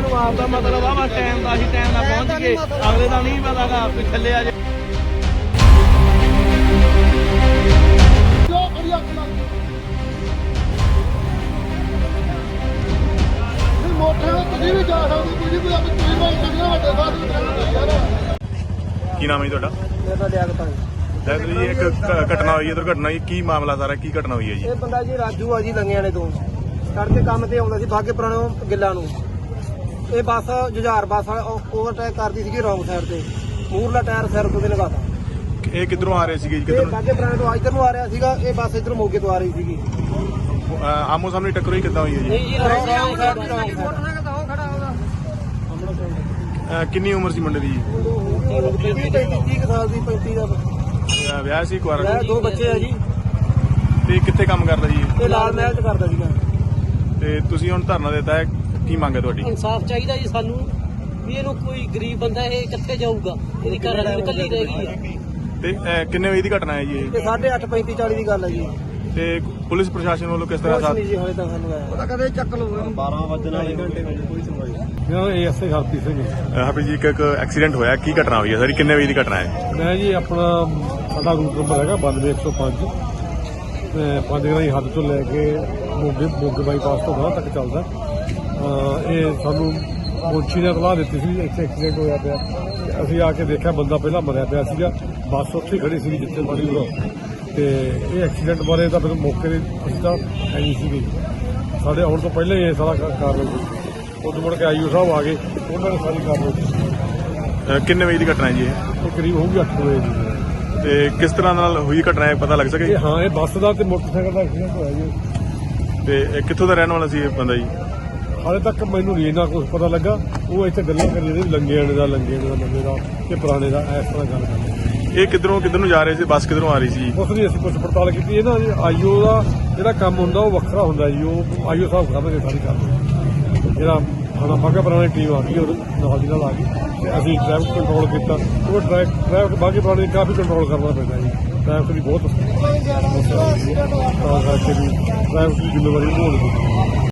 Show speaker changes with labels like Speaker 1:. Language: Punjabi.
Speaker 1: ਮਤਲਬ ਆ ਬਸ ਟਾਈਮ ਦਾ ਅਸੀਂ ਟਾਈਮ ਨਾਲ ਪਹੁੰਚ ਗਏ। ਅਗਲੇ ਦਾ ਨਹੀਂ ਪਤਾਗਾ ਵੀ ਥੱਲੇ ਆ ਜੇ।
Speaker 2: ਜੋ ਮੋਟਰ ਤੁਸੀਂ ਵੀ ਜਾ ਸਕਦੇ ਆਪਣੀ ਤੁਸੀਂ ਵੱਡੇ ਨੂੰ ਯਾਰ
Speaker 3: ਕੀ ਨਾਮ ਹੈ ਜੀ ਤੁਹਾਡਾ?
Speaker 1: ਮੇਰਾ ਤਾਂ ਲਿਆ ਤਾਂ
Speaker 3: ਡਾਕਟਰ ਜੀ ਇੱਕ ਘਟਨਾ ਹੋਈ ਹੈ ਦੁਰਘਟਨਾ ਜੀ ਕੀ ਮਾਮਲਾ ਸਾਰਾ ਕੀ ਘਟਨਾ ਹੋਈ ਹੈ ਜੀ?
Speaker 1: ਇਹ ਬੰਦਾ ਜੀ ਰਾਜੂ ਆ ਜੀ ਲੰਗਿਆਣੇ ਤੋਂ। ਤੜਕੇ ਕੰਮ ਤੇ ਆਉਂਦਾ ਸੀ ਬਾਗੇ ਪੁਰਾਣੋਂ ਗਿੱਲਾਂ ਨੂੰ। ਇਹ ਬੱਸ ਜੁਝਾਰ ਬੱਸ ਓਵਰਟੇਕ ਕਰਦੀ ਸੀਗੀ ਰੌਂਗ ਸਾਈਡ ਤੇ। ਮੂਰਲਾ ਟਾਇਰ ਸਿਰ ਤੋਂ ਤੇ ਲਗਾਤਾ।
Speaker 3: ਇਹ ਕਿੱਧਰੋਂ ਆ ਰਹੇ ਸੀਗੇ ਜੀ
Speaker 1: ਇਹ
Speaker 3: ਕਿੱਧਰ
Speaker 1: ਬਾਗੇ ਪੁਰਾਣੇ ਤੋਂ ਇੱਧਰ ਨੂੰ ਆ ਰਿਹਾ ਸੀਗਾ ਇਹ ਬੱਸ ਇੱਧਰ ਮੋਗੇ ਤੋਂ ਆ ਰਹੀ ਸੀਗੀ।
Speaker 3: ਅਹ ਆਮੋ ਸਾਹਮਣੇ ਟੱਕਰ ਹੋਈ ਕਿੱਦਾਂ ਹੋਈ ਹੈ ਜੀ?
Speaker 1: ਨਹੀਂ ਜੀ ਰੌਂਗ ਸਾਈਡ ਤੇ ਰੌਂਗ
Speaker 3: ਅਹ ਕਿੰਨੀ ਉਮਰ ਸੀ ਮੁੰਡੇ ਦੀ ਜੀ?
Speaker 1: 30 ਸਾਲ ਦੀ 35 ਦਾ।
Speaker 3: ਅਹ ਵਿਆਹ ਸੀ ਕੁਆਰਾ
Speaker 1: ਮੈਂ ਦੋ ਬੱਚੇ ਆ ਜੀ।
Speaker 3: ਤੇ ਕਿੱਥੇ ਕੰਮ ਕਰਦਾ ਜੀ
Speaker 1: ਇਹ? ਲਾਲ ਮਹਿਲ ਚ ਕਰਦਾ ਸੀਗਾ।
Speaker 3: ਤੇ ਤੁਸੀਂ ਹੁਣ ਧਰਨਾ ਦਿੱਤਾ ਹੈ ਕੀ ਮੰਗ ਹੈ ਤੁਹਾਡੀ?
Speaker 4: ਇਨਸਾਫ ਚਾਹੀਦਾ ਜੀ ਸਾਨੂੰ ਵੀ ਇਹਨੂੰ ਕੋਈ ਗਰੀਬ ਬੰਦਾ ਇਹ ਕਿੱਥੇ ਜਾਊਗਾ? ਇਹਦੀ ਘਰ ਵਾਲੀ ਇਕੱਲੀ ਰਹਿ ਗਈ ਹੈ।
Speaker 3: ਤੇ ਅਹ ਕਿੰਨੇ ਵਜੇ ਦੀ ਘਟਨਾ ਹੈ ਜੀ ਇਹ?
Speaker 1: ਤੇ 8:30 35 40 ਦੀ ਗੱਲ ਹੈ ਜੀ।
Speaker 3: ਤੇ ਪੁਲਿਸ ਪ੍ਰਸ਼ਾਸਨ ਵੱਲੋਂ ਕਿਸ ਤਰ੍ਹਾਂ
Speaker 1: ਕੁਛ
Speaker 3: ਸਾਥ
Speaker 1: ਨਹੀਂ ਜੀ ਹਲੇ ਤੱਕ ਸਾਨੂੰ ਆਇਆ। ਉਹਦਾ ਕਦੇ ਚੱਕ ਲਓ। 12 ਵਜੇ ਵਾਲੇ ਘੰਟੇ ਵਿੱਚ ਕੋਈ ਸੁਣਵਾਈ
Speaker 5: ਨਾਮ ਏਐਸਆਈ ਹਰਪ੍ਰੀਤ ਸਿੰਘ ਹੈ
Speaker 3: ਹਾਪੀ ਜੀ ਇੱਕ ਇੱਕ ਐਕਸੀਡੈਂਟ ਹੋਇਆ। ਕੀ ਘਟਨਾ ਹੋਈ ਹੈ? ਸਰ ਕਿੰਨੇ ਵਜੇ ਦੀ ਘਟਨਾ ਹੈ?
Speaker 5: ਮੈਂ ਜੀ ਆਪਣਾ ਸਾਡਾ ਰੂਟ ਨੰਬਰ ਹੈਗਾ 92105 ਤੇ ਪੰਜਗਰਾਈ ਹੱਦ ਤੋਂ ਲੈ ਕੇ ਮੋਗੇ ਮੋਗੇ ਬਾਈਪਾਸ ਤੋਂ ਗਾਂ ਤੱਕ ਚੱਲਦਾ। ਇਹ ਸਾਨੂੰ ਮੋਚੀ ਨੇ ਇਤਲਾਹ ਦਿੱਤੀ ਸੀ ਇੱਥੇ ਐਕਸੀਡੈਂਟ ਹੋਇਆ ਪਿਆ। ਅਸੀਂ ਆ ਕੇ ਦੇਖਿਆ ਬੰਦਾ ਪਹਿਲਾਂ ਮਰਿਆ ਪਿਆ ਸੀਗਾ। ਬੱਸ ਉੱਥੇ ਹੀ ਖੜੀ ਸੀ ਜਿੱਥੇ ਮਾਰੀ ਉਹ ਤੇ ਇਹ ਐਕਸੀਡੈਂਟ ਬਾਰੇ ਤਾਂ ਫਿਰ ਮੌਕੇ ਦੇ ਅਸੀਂ ਤਾਂ ਹੈ ਨਹੀਂ ਸੀਗੇ। ਸਾਡੇ ਆਉਣ ਤੋਂ ਪਹਿਲਾਂ ਹੀ ਇਹ ਸਾਰਾ ਕਾਰ- ਕਾਰਨ ਸੀ ਉਦੋਂ ਮੁੜ ਕੇ ਆਈਓ ਸਾਹਿਬ ਆ ਗਏ ਉਹਨਾਂ ਨੇ ਸਾਰੀ ਕਾਰਵਾਈ ਕੀਤੀ।
Speaker 3: ਕਿੰਨੇ ਵਜੇ ਦੀ ਘਟਨਾ ਹੈ ਜੀ ਇਹ?
Speaker 5: ਕਰੀਬ ਹੋਊਗੀ 8 ਵਜੇ ਦੀ।
Speaker 3: ਤੇ ਕਿਸ ਤਰ੍ਹਾਂ ਨਾਲ ਹੋਈ ਘਟਨਾ ਹੈ ਪਤਾ ਲੱਗ ਸਕੇ?
Speaker 5: ਹਾਂ ਇਹ ਬੱਸ ਦਾ ਤੇ ਮੋਟਰਸਾਈਕਲ ਦਾ ਐਕਸੀਡੈਂਟ ਹੋਇਆ ਜੀ।
Speaker 3: ਤੇ ਇਹ ਕਿੱਥੋਂ ਦਾ ਰਹਿਣ ਵਾਲਾ ਸੀ ਇਹ ਬੰਦਾ ਜੀ?
Speaker 5: ਹਾਲੇ ਤੱਕ ਮੈਨੂੰ ਨਹੀਂ ਇਹਨਾਂ ਕੁਝ ਪਤਾ ਲੱਗਾ। ਉਹ ਇੱਥੇ ਗੱਲਾਂ ਕਰੀ ਜਾਂਦੇ ਲੰਗੇ ਆਣੇ ਦਾ ਲੰਗੇ ਆਣੇ ਦਾ ਲੰਗੇ ਦਾ ਤੇ ਪੁਰਾਣੇ ਦਾ ਇਸ ਤਰ੍ਹਾਂ ਗੱਲ ਕਰਦੇ
Speaker 3: ਇਹ ਕਿੱਧਰੋਂ ਕਿੱਧਰ ਨੂੰ ਜਾ ਰਹੇ ਸੀ? ਬੱਸ ਕਿੱਧਰੋਂ ਆ ਰਹੀ ਸੀ?
Speaker 5: ਉਸ ਦੀ ਅਸੀਂ ਕੁਝ ਪੜਤਾਲ ਕੀਤੀ। ਇਹ ਨਾ ਆਈਓ ਦਾ ਜਿਹੜਾ ਕੰਮ ਹੁੰਦਾ ਉਹ ਵੱਖਰਾ ਹੁੰਦਾ ਜੀ। ਉਹ ਆਈਓ ਸਾਹਿਬ ਕਰਨਗੇ ਸਾਰੀ ਕੰਮ ਜਿਹੜਾ ਸਾਡਾ ਬਾਗਾ ਪੁਰਾਣੀ ਟੀਮ ਆ ਗਈ ਉਹ ਨਾਲ ਦੀ ਨਾਲ ਆ ਗਈ। ਤੇ ਅਸੀਂ ਟ੍ਰੈਫਿਕ ਕੰਟਰੋਲ ਕੀਤਾ। ਉਹ ਟ੍ਰੈਫਿਕ ਟ੍ਰੈਫਿਕ ਬਾਗੀ ਪੁਰਾਣੀ ਕਾਫੀ ਕੰਟਰੋਲ ਕਰਨਾ ਪੈਂਦਾ ਜੀ। ਟ੍ਰੈਫਿਕ ਦੀ ਬਹੁਤ ਤਾਂ ਕਰਕੇ ਵੀ ਟ੍ਰੈਫਿਕ ਦੀ ਜ਼ਿੰਮੇਵਾਰੀ ਹੋਣੀ